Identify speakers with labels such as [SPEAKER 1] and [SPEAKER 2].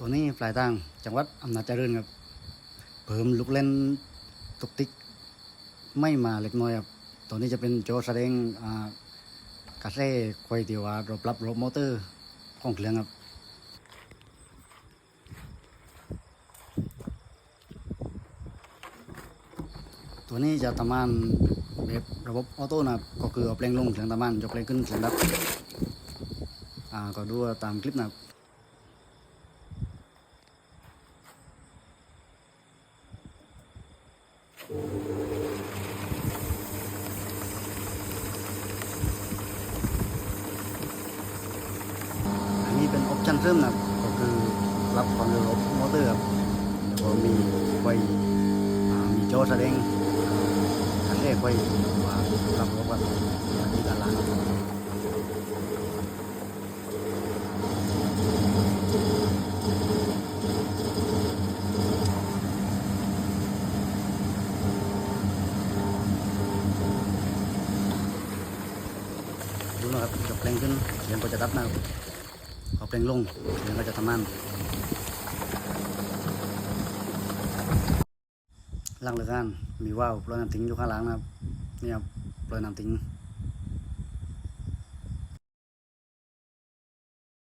[SPEAKER 1] ตัวนี้ปลายทางจังหวัดอำนาจเจริญครับ เพิ่มลูกเล่นตุกติกไม่มาเล็กน้อยครับ ตัวนี้จะเป็นโจแสดงอ่ากระเซ่ควยที่ว่ารบรับรบมอเตอร์ของเครื่องครับตัวนี้จะทำงานแบบระบบออโต้นะครับก็คือเอาเพลงลงเสียงตามานยกเพลงขึ้นเสียงดับอ่าก็ดูตามคลิปนะครับ อันนี้เป็นออปชั่นเริ่มนะก็คือรับความเร็วรบมอเตอร์ครับแล้วก็มีไฟมีจอแสดงคันแรกไฟว่ารับรบกันที่ด้านล่างครับ ดูนะครับยกเพลงขึ้นเสียงก็จะดับนะครับพอาเพลงลงเสียงก็จะทำมันล่างเลยกันมีว่าวปล่อยน้ำทิ้งอยู่ข้างล่างนะครับนี่ครับปล่อยน้ำทิ้ง